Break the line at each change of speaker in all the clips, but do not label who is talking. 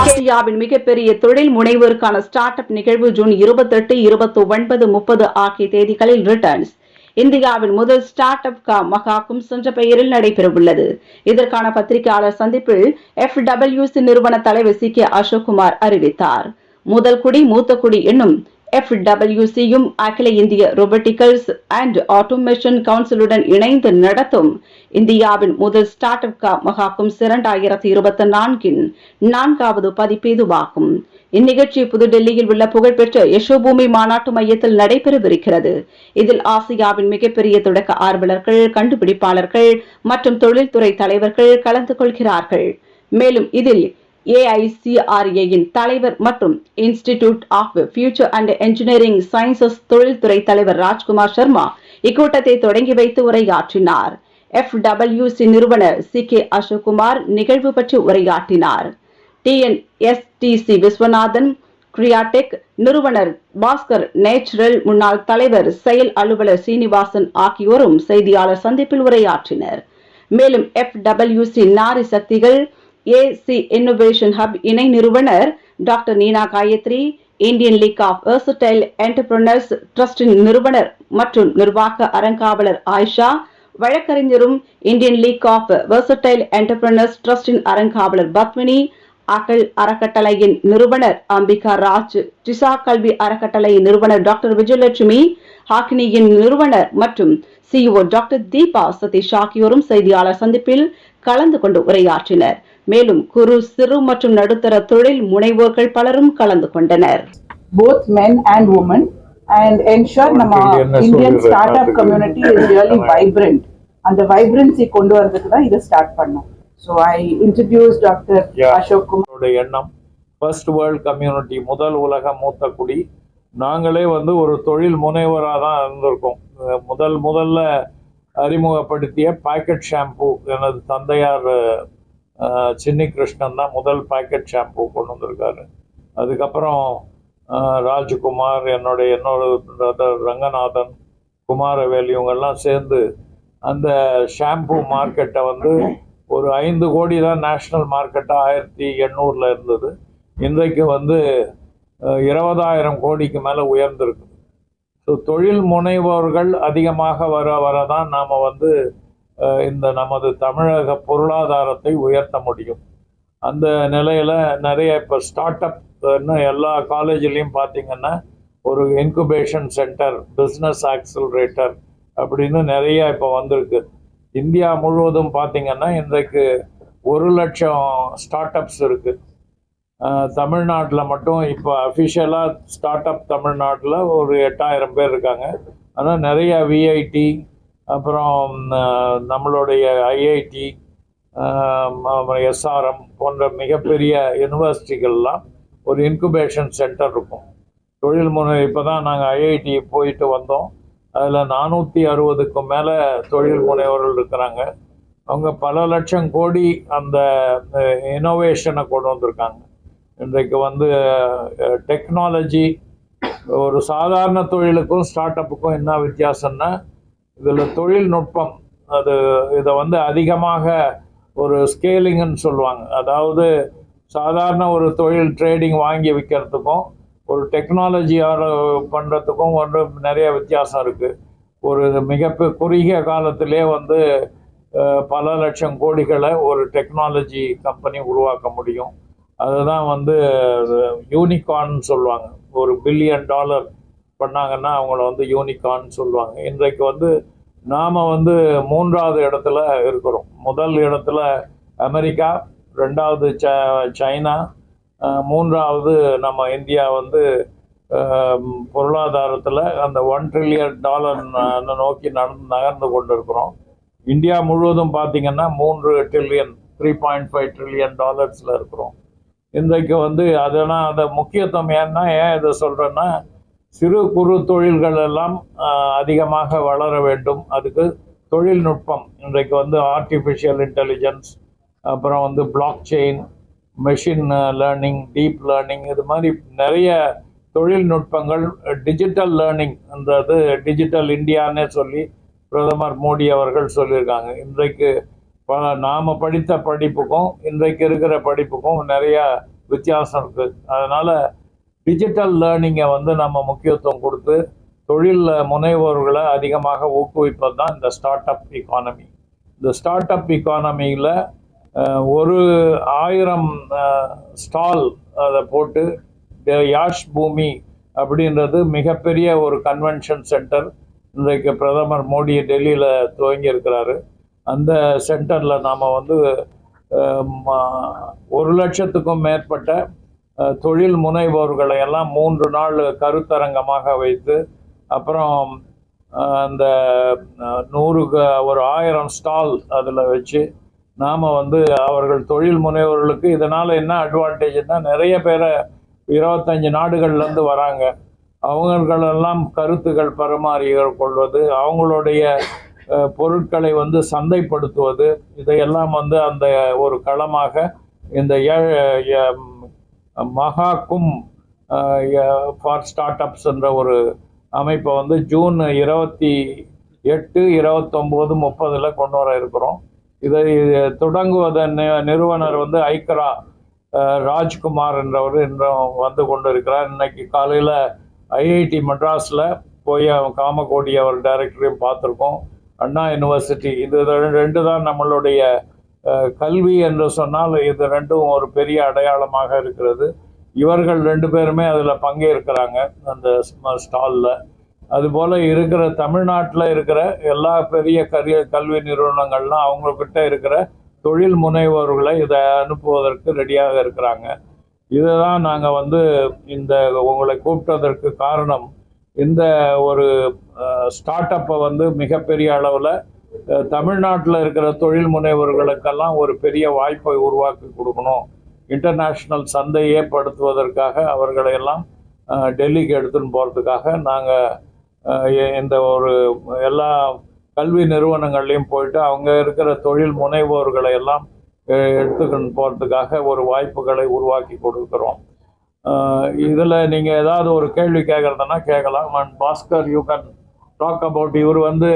ஆஸ்திரேலியாவின் மிகப்பெரிய தொழில் முனைவோருக்கான ஸ்டார்ட் அப் நிகழ்வு ஜூன் இருபத்தெட்டு இருபத்தி ஒன்பது முப்பது ஆகிய தேதிகளில் ரிட்டர்ன்ஸ் இந்தியாவின் முதல் ஸ்டார்ட் அப் கா மகாக்கும் சென்ற பெயரில் நடைபெறவுள்ளது. இதற்கான பத்திரிகையாளர் சந்திப்பில் எஃப் டபிள்யூசி நிறுவன தலைவர் சி கே அசோக்குமார் அறிவித்தார். முதல் குடி மூத்த குடி என்னும் எஃப்டபிள்யூசியும் அகில இந்திய ரொபோட்டிக்கல்ஸ் அண்ட் ஆட்டோமேஷன் கவுன்சிலுடன் இணைந்து நடத்தும். இந்தியாவின் முதல் ஸ்டார்ட் அப் கா மகாக்கும் இரண்டாயிரத்தி இருபத்தி நான்கின் நான்காவது பதிப்பு இதுவாகும் இந்நிகழ்ச்சி புதுடெல்லியில் உள்ள புகழ்பெற்ற யசோபூமி மாநாட்டு மையத்தில் நடைபெறவிருக்கிறது. இதில் ஆசியாவின் மிகப்பெரிய தொடக்க ஆர்வலர்கள் கண்டுபிடிப்பாளர்கள் மற்றும் தொழில்துறை தலைவர்கள் கலந்து கொள்கிறார்கள். மேலும் இதில் ஏஐசிஆர்ஏயின் தலைவர் மற்றும் institute of future and engineering sciences தொழில்துறை தலைவர் ராஜ்குமார் சர்மா இக்கூட்டத்தை தொடங்கி வைத்து உரையாற்றினார். எஃப் டபிள்யூசி நிறுவனர் சி கே அசோக்குமார் நிகழ்வு பற்றி உரையாற்றினார். டிஎன்எஸ்டிசி விஸ்வநாதன் கிரியாடெக் நிறுவனர் பாஸ்கர் நேச்சுரல் முன்னாள் தலைவர் செயல் அலுவலர் சீனிவாசன் ஆகியோரும் செய்தியாளர் சந்திப்பில் உரையாற்றினர். மேலும் எஃப் டபிள்யூசி நாரி சக்திகள் ஏசி இன்னோவேஷன் ஹப் இணை நிறுவனர் doctor Neena Gayathri Indian league of versatile entrepreneurs ட்ரஸ்டின் நிறுவனர் மற்றும் நிர்வாக அறங்காவலர் Ayesha வழக்கறிஞரும் Indian league of versatile entrepreneurs ட்ரஸ்டின் அறங்காவலர் பத்மினி அகல் அறக்கட்டளையின் நிறுவனர் அம்பிகா ராஜ் டிசா கல்வி அறக்கட்டளையின் நிறுவனர் டாக்டர் விஜயலட்சுமி ஹாக்கினியின் நிறுவனர் மற்றும் சிஇஓ டாக்டர் தீபா சதீஷ் ஆகியோரும் செய்தியாளர் சந்திப்பில் கலந்து கொண்டு உரையாற்றினர். மேலும் குறு சிறு மற்றும் நடுத்தர தொழில் முனைவோர்கள் பலரும் கலந்து கொண்டனர்.
Both men and women and ensure நம்ம Indian? Start up community is really vibrant அந்த வைப்ரன்சி கொண்டு வரதுக்கு தான் இதை ஸ்டார்ட் பண்ணோம். So I introduce doctor. Ashok Kumar
எண்ணம் ஃபர்ஸ்ட் வேர்ல்ட் கம்யூனிட்டி முதல் உலக மூத்த குடி. நாங்களே வந்து ஒரு தொழில் முனைவராக தான் இருந்திருக்கோம். முதல் முதல்ல அறிமுகப்படுத்திய பாக்கெட் ஷாம்பு எனது தந்தையார் சின்னி கிருஷ்ணன் தான் முதல் பாக்கெட் ஷாம்பு கொண்டு வந்திருக்காரு. அதுக்கப்புறம் ராஜ்குமார் என்னுடைய இன்னொரு ரங்கநாதன் குமாரவேல் இவங்கெல்லாம் சேர்ந்து அந்த ஷாம்பு மார்க்கெட்டை வந்து ஒரு ஐந்து கோடி தான் நேஷ்னல் மார்க்கெட்டாக ஆயிரத்தி எண்ணூறில் இருந்தது. இன்றைக்கு வந்து இருபதாயிரம் கோடிக்கு மேலே உயர்ந்திருக்கு. ஸோ தொழில் முனைவோர்கள் அதிகமாக வர வர தான் நாம் வந்து இந்த நமது தமிழக பொருளாதாரத்தை உயர்த்த முடியும். அந்த நிலையில் நிறைய இப்போ ஸ்டார்ட் அப் எல்லா காலேஜ்லேயும் பார்த்தீங்கன்னா ஒரு இன்குபேஷன் சென்டர் பிஸ்னஸ் ஆக்சிலரேட்டர் அப்படின்னு நிறைய இப்போ வந்திருக்கு. இந்தியா முழுவதும் பார்த்தீங்கன்னா இன்றைக்கு ஒரு லட்சம் ஸ்டார்ட் அப்ஸ் இருக்குது தமிழ்நாட்டில் மட்டும் இப்போ அஃபிஷியலாக ஸ்டார்ட் அப் தமிழ்நாட்டில் ஒரு எட்டாயிரம் பேர் இருக்காங்க. ஆனால் நிறையா விஐடி அப்புறம் நம்மளுடைய ஐஐடி அப்புறம் எஸ்ஆர்எம் போன்ற மிகப்பெரிய யூனிவர்சிட்டிகள்லாம் ஒரு இன்குபேஷன் சென்டர் இருக்கும். தொழில் முனை இப்போ தான் நாங்கள் ஐஐடி போயிட்டு வந்தோம். அதில் நானூற்றி அறுபதுக்கும் மேலே தொழில் முனைவர்கள் இருக்கிறாங்க. அவங்க பல லட்சம் கோடி அந்த இனோவேஷனை கொண்டு வந்திருக்காங்க. இன்றைக்கு வந்து டெக்னாலஜி ஒரு சாதாரண தொழிலுக்கும் ஸ்டார்ட் அப்புக்கும் என்ன வித்தியாசம்னா இதில் தொழில்நுட்பம் அது இதை வந்து அதிகமாக ஒரு ஸ்கேலிங்குன்னு சொல்லுவாங்க. அதாவது சாதாரண ஒரு தொழில் ட்ரேடிங் வாங்கி விற்கிறதுக்கும் ஒரு டெக்னாலஜியால் பண்ணுறதுக்கும் ஒன்று நிறைய வித்தியாசம் இருக்குது ஒரு மிக குறுகிய காலத்திலே வந்து பல லட்சம் கோடிகளை ஒரு டெக்னாலஜி கம்பெனி உருவாக்க முடியும். அதுதான் வந்து யூனிகார்ன் சொல்லுவாங்க. ஒரு பில்லியன் டாலர் பண்ணாங்கன்னா அவங்கள வந்து யூனிகான்னு சொல்லுவாங்க. இன்றைக்கு வந்து நாம் வந்து மூன்றாவது இடத்துல இருக்கிறோம். முதல் இடத்துல அமெரிக்கா ரெண்டாவது ச சைனா மூன்றாவது நம்ம இந்தியா வந்து பொருளாதாரத்தில் அந்த ஒன் ட்ரில்லியன் டாலர் நோக்கி நடந்து நகர்ந்து கொண்டு இருக்கிறோம் இந்தியா முழுவதும் பார்த்திங்கன்னா மூன்று trillion three point five trillion டாலர்ஸில் இருக்கிறோம். இன்றைக்கு வந்து அதெல்லாம் அந்த முக்கியத்துவம் ஏன்னா ஏன் இதை சொல்கிறேன்னா சிறு குறு தொழில்கள் எல்லாம் அதிகமாக வளர வேண்டும். அதுக்கு தொழில்நுட்பம் இன்றைக்கு வந்து ஆர்டிஃபிஷியல் இன்டெலிஜென்ஸ் அப்புறம் வந்து blockchain machine learning deep learning இது மாதிரி நிறைய தொழில்நுட்பங்கள் டிஜிட்டல் லேர்னிங் அந்த இது டிஜிட்டல் இந்தியான்னே சொல்லி பிரதமர் மோடி அவர்கள் சொல்லியிருக்காங்க. இன்றைக்கு பல நாம் படித்த படிப்புக்கும் இன்றைக்கு இருக்கிற படிப்புக்கும் நிறையா வித்தியாசம் இருக்குது அதனால் டிஜிட்டல் லேர்னிங்கை வந்து நம்ம முக்கியத்துவம் கொடுத்து தொழில் முனைவோர்களை அதிகமாக ஊக்குவிப்பது தான் இந்த ஸ்டார்ட் அப் இக்கானமி இந்த ஸ்டார்ட் அப் இக்கானமியில் ஒரு ஆயிரம் ஸ்டால் அதை போட்டு யாஷ் பூமி அப்படின்றது மிகப்பெரிய ஒரு கன்வென்ஷன் சென்டர் இன்றைக்கு பிரதமர் மோடி டெல்லியில் துவங்கி இருக்கிறாரு அந்த சென்டரில் நாம் வந்து ஒரு லட்சத்துக்கும் மேற்பட்ட தொழில் முனைவோர்களை எல்லாம் மூன்று நாள் கருத்தரங்கமாக வைத்து அப்புறம் அந்த நூறு ஒரு ஆயிரம் ஸ்டால் அதில் வச்சு நாம் வந்து அவர்கள் தொழில் முனைவோர்களுக்கு இதனால் என்ன அட்வான்டேஜ்னால் நிறைய பேரை இருபத்தஞ்சு நாடுகள்லேருந்து வராங்க. அவங்களெல்லாம் கருத்துக்கள் பரிமாறி கொள்வது அவங்களுடைய பொருட்களை வந்து சந்தைப்படுத்துவது இதையெல்லாம் வந்து அந்த ஒரு களமாக இந்த ஏ- ஏ- மகாக்கும் ஃபார் ஸ்டார்ட் அப்ஸ்ன்ற ஒரு அமைப்பை வந்து ஜூன் இருபத்தி எட்டு இருபத்தொம்போது முப்பதில் கொண்டு வர இருக்கிறோம். இதை தொடங்குவதன் நிறுவனர் வந்து ஐக்கரா ராஜ்குமார் என்றவர் இன்றும் வந்து கொண்டு இருக்கிறார் இன்னைக்கு காலையில் ஐஐடி மெட்ராஸில் போய் அவன் காமகோடி அவர் டைரக்டரையும் பார்த்துருக்கோம். அண்ணா யூனிவர்சிட்டி இது ரெண்டு தான் நம்மளுடைய கல்வி என்று சொன்னால் இது ரெண்டும் ஒரு பெரிய அடையாளமாக இருக்கிறது. இவர்கள் ரெண்டு பேருமே அதில் பங்கேற்கிறாங்க அந்த ஸ்டாலில். அதுபோல் இருக்கிற தமிழ்நாட்டில் இருக்கிற எல்லா பெரிய கரிய கல்வி நிறுவனங்கள்லாம் அவங்கக்கிட்ட இருக்கிற தொழில் முனைவோர்களை இதை அனுப்புவதற்கு ரெடியாக இருக்கிறாங்க. இதுதான் நாங்கள் வந்து இந்த உங்களை கூப்பிட்டதற்கு காரணம். இந்த ஒரு ஸ்டார்ட் அப்பை வந்து மிகப்பெரிய அளவில் தமிழ்நாட்டில் இருக்கிற தொழில் முனைவர்களுக்கெல்லாம் ஒரு பெரிய வாய்ப்பை உருவாக்கி கொடுக்கணும். இன்டர்நேஷ்னல் சந்தையே படுத்துவதற்காக அவர்களை எல்லாம் டெல்லிக்கு எடுத்துன்னு போகிறதுக்காக நாங்கள் இந்த ஒரு எல்லா கல்வி நிறுவனங்கள்லையும் போயிட்டு அவங்க இருக்கிற தொழில் முனைவோர்களை எல்லாம் எடுத்துக்கணும் போகிறதுக்காக ஒரு வாய்ப்புகளை உருவாக்கி கொடுக்குறோம். இதில் நீங்கள் ஏதாவது ஒரு கேள்வி கேட்குறதுனா கேட்கலாம் and Bhaskar you can talk about இவர் வந்து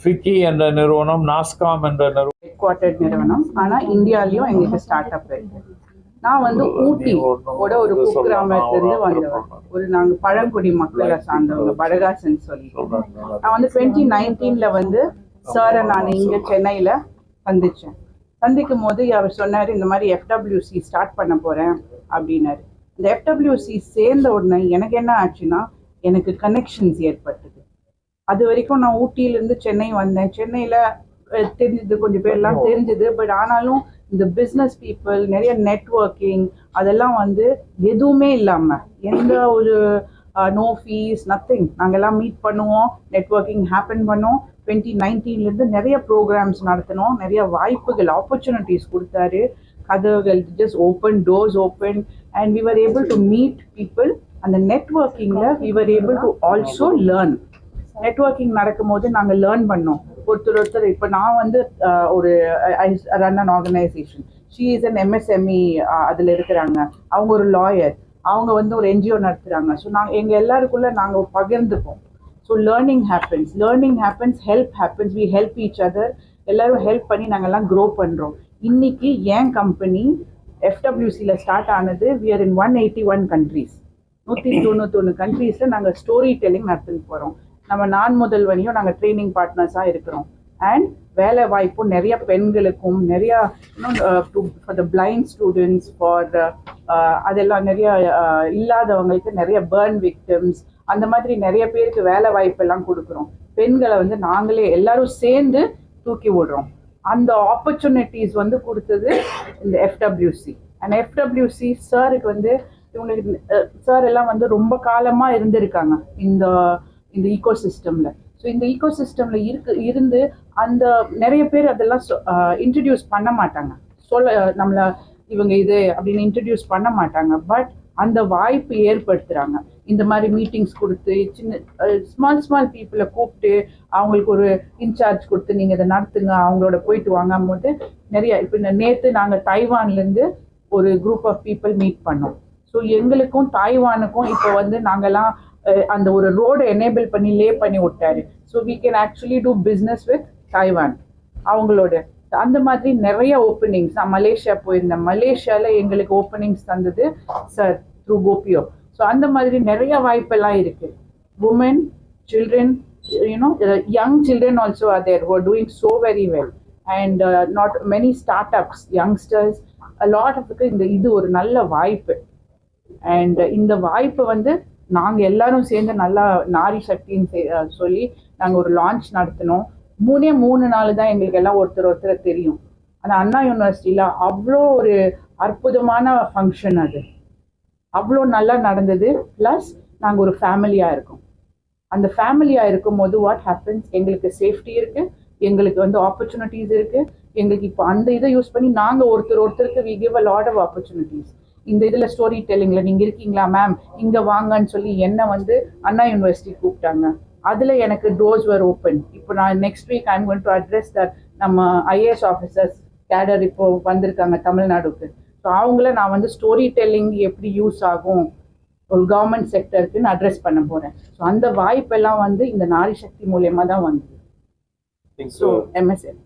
ஃபிக்கி என்ற நிறுவனம் நாஸ்காம் என்ற நிறுவனம்
ஹெட் குவார்ட்டர் நிறுவனம். ஆனா இந்தியாலயும் எங்களுக்கு ஸ்டார்ட் அப் இருக்கு. நான் வந்து ஊட்டி ஓட ஒரு குக்கிராமத்துல இருந்து வந்தவன் ஒரு நாங்க பழங்குடி மக்களை சார்ந்தவங்க படகாசன் சொல்லி. நான் வந்து டுவெண்ட்டி நைன்டீன்ல வந்து சாரை நான் இங்க சென்னையில சந்திச்சேன். சந்திக்கும் போது அவர் சொன்னாரு இந்த மாதிரி எஃப்டபிள்யூசி ஸ்டார்ட் பண்ண போறேன் அப்படின்னாரு. இந்த எஃப்டபிள்யூசி சேர்ந்த உடனே எனக்கு என்ன ஆச்சுன்னா எனக்கு கனெக்ஷன்ஸ் ஏற்பட்டது. அது வரைக்கும் நான் ஊட்டியிலேருந்து சென்னை வந்தேன். சென்னையில் தெரிஞ்சது கொஞ்சம் பேர்லாம் தெரிஞ்சது. பட் ஆனாலும் இந்த பிஸ்னஸ் பீப்புள் நிறைய நெட்வொர்க்கிங் அதெல்லாம் வந்து எதுவுமே இல்லாமல் எந்த ஒரு நோ ஃபீஸ் நத்திங் நாங்கெல்லாம் மீட் பண்ணுவோம் நெட்வொர்க்கிங் ஹேப்பன் பண்ணோம். டுவெண்ட்டி நைன்டீன்லேருந்து நிறைய ப்ரோக்ராம்ஸ் நடத்தினோம். நிறைய வாய்ப்புகள் ஆப்பர்ச்சுனிட்டிஸ் கொடுத்தாரு. கதவுகள் just open doors open and we were able to meet people அந்த நெட்வொர்க்கிங்கில் we were able to also learn networking நடக்கும்போது நாங்கள் லேர்ன் பண்ணோம். ஒருத்தர் ஒருத்தர் இப்போ நான் வந்து ஒரு run an organisation she is an MSME அதில் இருக்கிறாங்க. அவங்க ஒரு லாயர் அவங்க வந்து ஒரு என்ஜிஓ நடத்துகிறாங்க ஸோ நாங்கள் எங்கள் எல்லாருக்குள்ள நாங்கள் பகிர்ந்துப்போம். So learning happens learning happens help happens we help each other எல்லோரும் ஹெல்ப் பண்ணி நாங்கெல்லாம் க்ரோ பண்ணுறோம் இன்னைக்கு ஏன் கம்பெனி எஃப்டபிள்யூசியில் ஸ்டார்ட் ஆனது we are in one eighty one countries நூற்றி தொண்ணூத்தொன்று கண்ட்ரீஸில் நாங்கள் ஸ்டோரி டெல்லிங் நடத்திட்டு போகிறோம் நம்ம நான் முதல்வனையும் நாங்கள் ட்ரைனிங் பார்ட்னர்ஸாக இருக்கிறோம். அண்ட் வேலை வாய்ப்பும் நிறைய பெண்களுக்கும் நிறைய for the blind students for அதெல்லாம் நிறைய uh, இல்லாதவங்களுக்கு நிறைய பேர்ன் விக்டிம்ஸ் அந்த மாதிரி நிறைய பேருக்கு வேலை வாய்ப்பெல்லாம் கொடுக்குறோம். பெண்களை வந்து நாங்களே எல்லாரும் சேர்ந்து தூக்கி விடுறோம் அந்த ஆப்பர்ச்சுனிட்டிஸ் வந்து கொடுத்தது இந்த எஃப்டபிள்யூசி அண்ட் எஃப்டபிள்யூசி சாருக்கு வந்து இவங்களுக்கு uh, சார் எல்லாம் வந்து ரொம்ப காலமாக இருந்திருக்காங்க. இந்த இந்த ஈகோ சிஸ்டம்ல ஸோ இந்த ஈகோ சிஸ்டம்ல இருக்கு இருந்து அந்த நிறைய பேர் அதெல்லாம் இன்ட்ரடியூஸ் பண்ண மாட்டாங்க. சொல்ல நம்மள இவங்க இது அப்படின்னு இன்ட்ரடியூஸ் பண்ண மாட்டாங்க. பட் அந்த வாய்ப்பு ஏற்படுத்துறாங்க. இந்த மாதிரி மீட்டிங்ஸ் கொடுத்து சின்ன ஸ்மால் ஸ்மால் பீப்புளை கூப்பிட்டு அவங்களுக்கு ஒரு இன்சார்ஜ் கொடுத்து நீங்கள் இதை நடத்துங்க அவங்களோட போயிட்டு வாங்கும் போது நிறைய இப்போ நேற்று நாங்கள் தைவான்லேருந்து ஒரு குரூப் ஆஃப் பீப்புள் மீட் பண்ணோம். ஸோ எங்களுக்கும் தாய்வானுக்கும் இப்போ வந்து நாங்கள்லாம் அந்த ஒரு ரோடு எனேபிள் பண்ணி லே பண்ணி விட்டாரு. So we can actually do business with Taiwan அவங்களோட. அந்த மாதிரி நிறைய ஓப்பனிங்ஸ் நான் மலேசியா போயிருந்தேன். மலேசியால எங்களுக்கு ஓப்பனிங்ஸ் தந்தது சார் த்ரூ கோபியோ ஸோ அந்த மாதிரி நிறைய வாய்ப்பெல்லாம் இருக்கு. Woman children you know young children also are there who doing so very well and not many start ups youngsters lot a இந்த இது ஒரு நல்ல வாய்ப்பு. அண்ட் இந்த வாய்ப்பு வந்து நாங்கள் எல்லாரும் சேர்ந்து நல்லா நாரி சக்தின்னு சொல்லி நாங்கள் ஒரு லான்ச் நடத்தினோம். மூணே மூணு நாள் தான் எங்களுக்கு எல்லாம் ஒருத்தர் ஒருத்தர் தெரியும். அந்த அண்ணா யூனிவர்சிட்டியில் அவ்வளோ ஒரு அற்புதமான ஃபங்க்ஷன் அது. அவ்வளோ நல்லா நடந்தது. ப்ளஸ் நாங்கள் ஒரு ஃபேமிலியாக இருக்கோம். அந்த ஃபேமிலியாக இருக்கும் போது வாட் ஹேப்பன்ஸ் எங்களுக்கு சேஃப்டி இருக்குது எங்களுக்கு வந்து ஆப்பர்ச்சுனிட்டிஸ் இருக்குது எங்களுக்கு இப்போ அந்த இதை யூஸ் பண்ணி நாங்கள் ஒருத்தர் ஒருத்தருக்கு we give a lot of opportunities இந்த இதுல ஸ்டோரி டெல்லிங்ல நீங்க இருக்கீங்களா மேம் இங்க வாங்கன்னு சொல்லி என்ன வந்து அண்ணா யூனிவர்சிட்டி கூப்பிட்டாங்க. அதுல எனக்கு டோர்ஸ் வர் ஓப்பன் இப்போ நான் next week I'm going to address that நம்ம ஐஏஎஸ் ஆஃபீஸர்ஸ் கேடர் இப்போ வந்திருக்காங்க தமிழ்நாடுக்கு. ஸோ அவங்கள நான் வந்து ஸ்டோரி டெல்லிங் எப்படி யூஸ் ஆகும் ஒரு கவர்மெண்ட் செக்டருக்கு நான் அட்ரஸ் பண்ண போறேன். ஸோ அந்த வாய்ப்பெல்லாம் வந்து இந்த நாரி சக்தி மூலியமா தான் வந்தது. So MSL